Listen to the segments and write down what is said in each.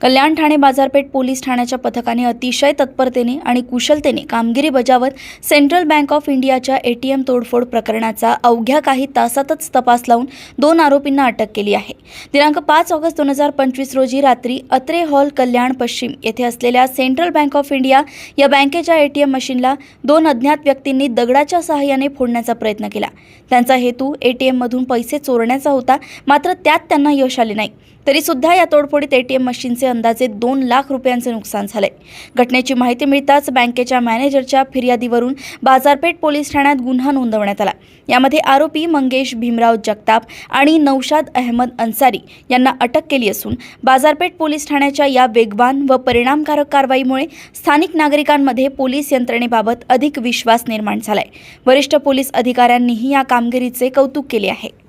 कल्याण ठाणे बाजारपेठ पोलीस ठाण्याच्या पथकाने अतिशय तत्परतेने आणि कुशलतेने कामगिरी बजावत सेंट्रल बँक ऑफ इंडियाच्या एटीएम तोडफोड प्रकरणाचा अवघ्या काही तासातच तपास लावून दोन आरोपींना अटक केली आहे. दिनांक पाच ऑगस्ट दोन हजार पंचवीस रोजी रात्री अत्रे हॉल कल्याण पश्चिम येथे असलेल्या सेंट्रल बँक ऑफ इंडिया या बँकेच्या एटीएम मशीनला दोन अज्ञात व्यक्तींनी दगडाच्या सहाय्याने फोडण्याचा प्रयत्न केला. त्यांचा हेतू एटीएममधून पैसे चोरण्याचा होता मात्र त्यात त्यांना यश आले नाही. तरीसुद्धा या तोडफोडीत एटीएम मशीनचे अंदाजे दोन लाख रुपयांचे नुकसान झाले. घटनेची माहिती मिळताच बँकेच्या मॅनेजरच्या फिर्यादीवरून बाजारपेठ पोलीस ठाण्यात गुन्हा नोंदवण्यात आला. यामध्ये आरोपी मंगेश भीमराव जगताप आणि नौशाद अहमद अन्सारी यांना अटक केली असून बाजारपेठ पोलीस ठाण्याच्या या वेगवान व परिणामकारक कारवाईमुळे स्थानिक नागरिकांमध्ये पोलीस यंत्रणेबाबत अधिक विश्वास निर्माण झालाय. वरिष्ठ पोलीस अधिकाऱ्यांनीही या कामगिरीचे कौतुक केले आहे.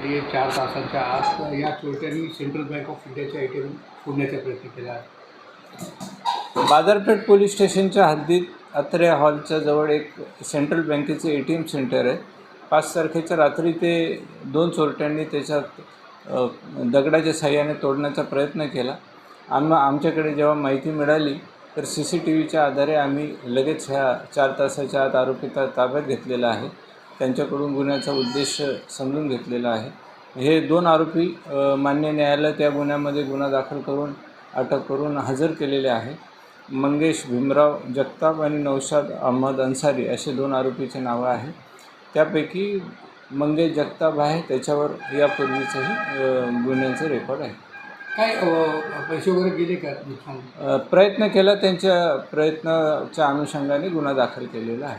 हे चार तासांच्या आत या चोरट्यांनी सेंट्रल बँक ऑफ इंडियाच्या ए टी एम फोडण्याचा प्रयत्न केला. आहे बाजारपेठ पोलीस स्टेशनच्या हद्दीत अत्रे हॉलच्या जवळ एक सेंट्रल बँकेचं ए टी एम सेंटर आहे. पाच तारखेच्या रात्री ते दोन चोरट्यांनी त्याच्यात दगडाच्या साह्याने तोडण्याचा प्रयत्न केला. आम आमच्याकडे जेव्हा माहिती मिळाली तर सी सी टी व्हीच्या आधारे आम्ही लगेच ह्या चार तासाच्या आत आरोपीचा ताब्यात घेतलेला आहे. त्यांच्याकडून गुन्ह्याचा उद्देश समजून घेतलेला आहे. हे दोन आरोपी मान्य न्यायालय त्या गुन्ह्यामध्ये गुन्हा दाखल करून अटक करून हजर केलेले आहे मंगेश भीमराव जगताप आणि नौशाद अहमद अन्सारी असे दोन आरोपीचे नावं आहे त्यापैकी मंगेश जगताप आहे त्याच्यावर यापूर्वीचंही गुन्ह्यांचं रेकॉर्ड आहे. काय पैसे वगैरे गेले का प्रयत्न केला त्यांच्या प्रयत्नाच्या अनुषंगाने गुन्हा दाखल केलेला आहे.